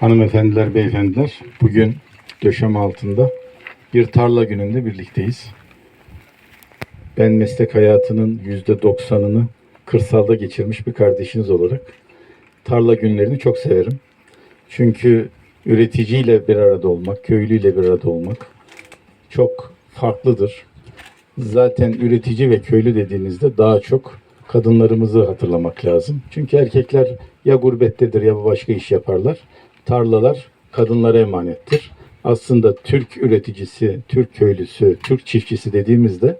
Hanımefendiler, beyefendiler, bugün döşeme altında bir tarla gününde birlikteyiz. Ben meslek hayatının yüzde doksanını kırsalda geçirmiş bir kardeşiniz olarak tarla günlerini çok severim. Çünkü üreticiyle bir arada olmak, köylüyle bir arada olmak çok farklıdır. Zaten üretici ve köylü dediğinizde daha çok kadınlarımızı hatırlamak lazım. Çünkü erkekler ya gurbettedir ya başka iş yaparlar. Tarlalar kadınlara emanettir. Aslında Türk üreticisi, Türk köylüsü, Türk çiftçisi dediğimizde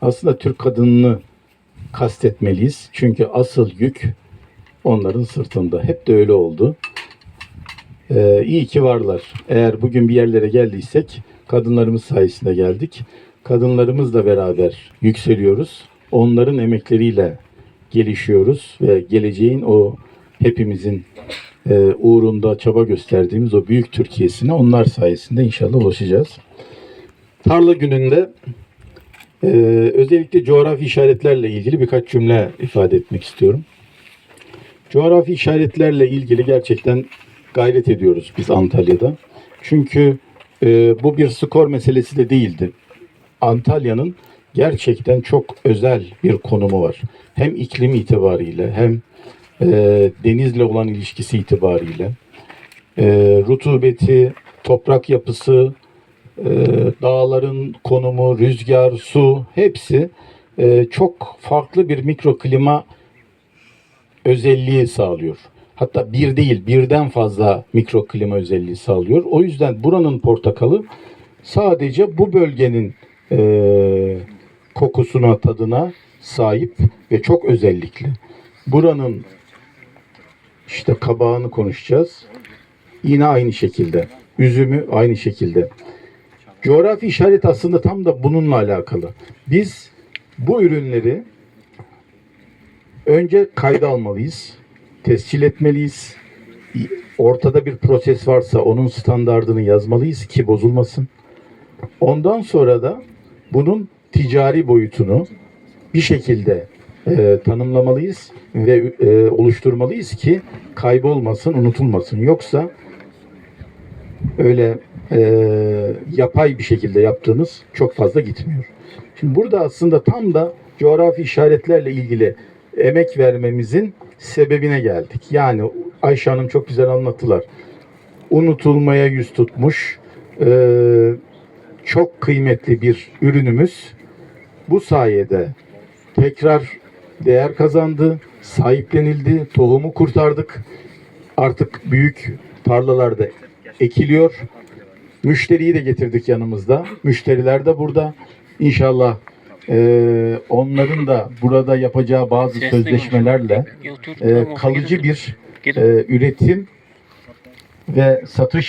aslında Türk kadınını kastetmeliyiz. Çünkü asıl yük onların sırtında. Hep de öyle oldu. Ee, iyi ki varlar. Eğer bugün bir yerlere geldiysek kadınlarımız sayesinde geldik. Kadınlarımızla beraber yükseliyoruz. Onların emekleriyle gelişiyoruz ve geleceğin o hepimizin e, uğrunda çaba gösterdiğimiz o büyük Türkiye'sine onlar sayesinde inşallah ulaşacağız. Tarla gününde e, özellikle coğrafi işaretlerle ilgili birkaç cümle ifade etmek istiyorum. Coğrafi işaretlerle ilgili gerçekten gayret ediyoruz biz Antalya'da. Çünkü e, bu bir skor meselesi de değildi. Antalya'nın gerçekten çok özel bir konumu var. Hem iklim itibariyle hem e, denizle olan ilişkisi itibariyle e, rutubeti, toprak yapısı, e, dağların konumu, rüzgar, su hepsi e, çok farklı bir mikroklima özelliği sağlıyor. Hatta bir değil birden fazla mikroklima özelliği sağlıyor. O yüzden buranın portakalı sadece bu bölgenin e, kokusuna, tadına sahip ve çok özellikli. Buranın işte kabağını konuşacağız. Yine aynı şekilde. Üzümü aynı şekilde. Coğrafi işaret aslında tam da bununla alakalı. Biz bu ürünleri önce kayda almalıyız. Tescil etmeliyiz. Ortada bir proses varsa onun standardını yazmalıyız ki bozulmasın. Ondan sonra da bunun ticari boyutunu bir şekilde e, tanımlamalıyız ve e, oluşturmalıyız ki kaybolmasın, unutulmasın. Yoksa öyle e, yapay bir şekilde yaptığınız çok fazla gitmiyor. Şimdi burada aslında tam da coğrafi işaretlerle ilgili emek vermemizin sebebine geldik. Yani Ayşe Hanım çok güzel anlattılar. Unutulmaya yüz tutmuş e, çok kıymetli bir ürünümüz bu sayede tekrar değer kazandı, sahiplenildi, tohumu kurtardık. Artık büyük tarlalarda ekiliyor. Müşteriyi de getirdik yanımızda. Müşteriler de burada. İnşallah e, onların da burada yapacağı bazı sözleşmelerle e, kalıcı bir e, üretim ve satış